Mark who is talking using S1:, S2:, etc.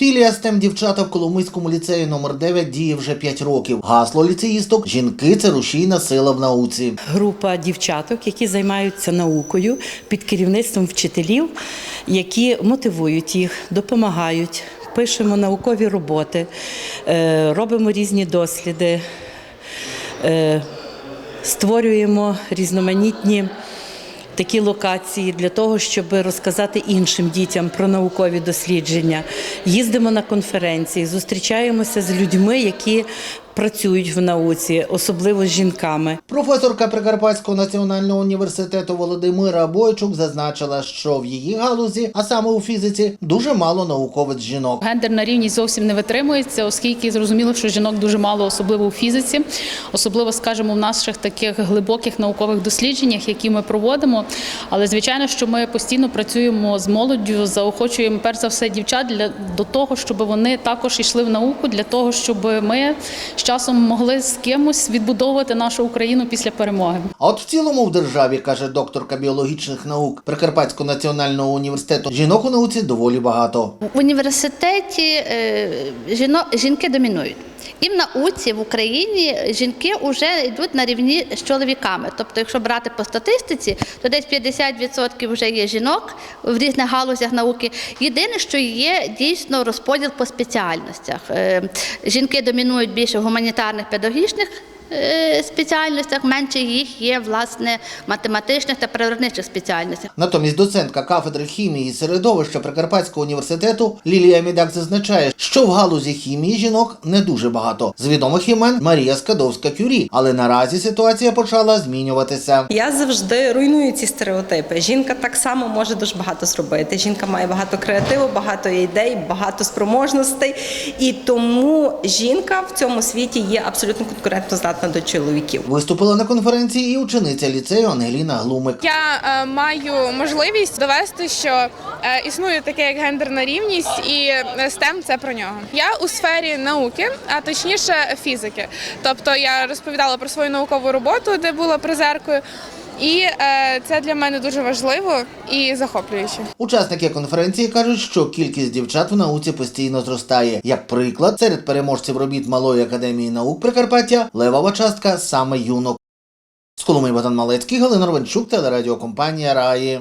S1: Філія STEM дівчата в Коломийському ліцеї номер 9 діє вже 5 років. Гасло ліцеїсток жінки це рушійна сила в науці.
S2: група дівчаток, які займаються наукою під керівництвом вчителів, які мотивують їх, допомагають. Пишемо наукові роботи, е, робимо різні досліди, е, створюємо різноманітні такі локації для того, щоб розказати іншим дітям про наукові дослідження. Їздимо на конференції, зустрічаємося з людьми, які працюють в науці, особливо з жінками.
S1: Професорка Прикарпатського національного університету Володимира Бойчук зазначила, що в її галузі, а саме у фізиці, дуже мало науковиць жінок.
S3: Гендерна рівність зовсім не витримується, оскільки зрозуміло, що жінок дуже мало, особливо у фізиці, особливо, скажімо, в наших таких глибоких наукових дослідженнях, які ми проводимо. Але звичайно, що ми постійно працюємо з молоддю, заохочуємо перш за все дівчат для до того, щоб вони також йшли в науку, для того, щоб ми з часом могли з кимось відбудовувати нашу Україну після перемоги.
S1: А от в цілому в державі, каже докторка біологічних наук Прикарпатського національного університету, жінок у науці доволі багато.
S4: В університеті е, жіно, жінки домінують. І в науці в Україні жінки вже йдуть на рівні з чоловіками. Тобто, якщо брати по статистиці, то десь 50% вже є жінок в різних галузях науки. Єдине, що є дійсно розподіл по спеціальностях. Е, Жінки домінують більше в гуманітарних педагогічних спеціальностях, менше їх є власне математичних та природничих спеціальностях.
S1: Натомість доцентка кафедри хімії і середовища Прикарпатського університету Лілія Мідак зазначає, що в галузі хімії жінок не дуже багато. З відомих імен Марія Скадовська Кюрі, але наразі ситуація почала змінюватися.
S5: Я завжди руйную ці стереотипи. Жінка так само може дуже багато зробити. Жінка має багато креативу, багато ідей, багато спроможностей. І тому жінка в цьому світі є абсолютно конкурентно здатна до чоловіків.
S1: Виступила на конференції і учениця ліцею Ангеліна Глумик.
S6: Я е, маю можливість довести, що е, існує таке як гендерна рівність, і е, STEM – це про нього. Я у сфері науки, а точніше фізики. Тобто я розповідала про свою наукову роботу, де була призеркою. І е, це для мене дуже важливо і захоплююче.
S1: Учасники конференції кажуть, що кількість дівчат в науці постійно зростає. Як приклад, серед переможців робіт Малої академії наук Прикарпаття левова частка саме юнок. З Коломи Богдан Малецький, Галина Ровенчук, телерадіокомпанія Раї.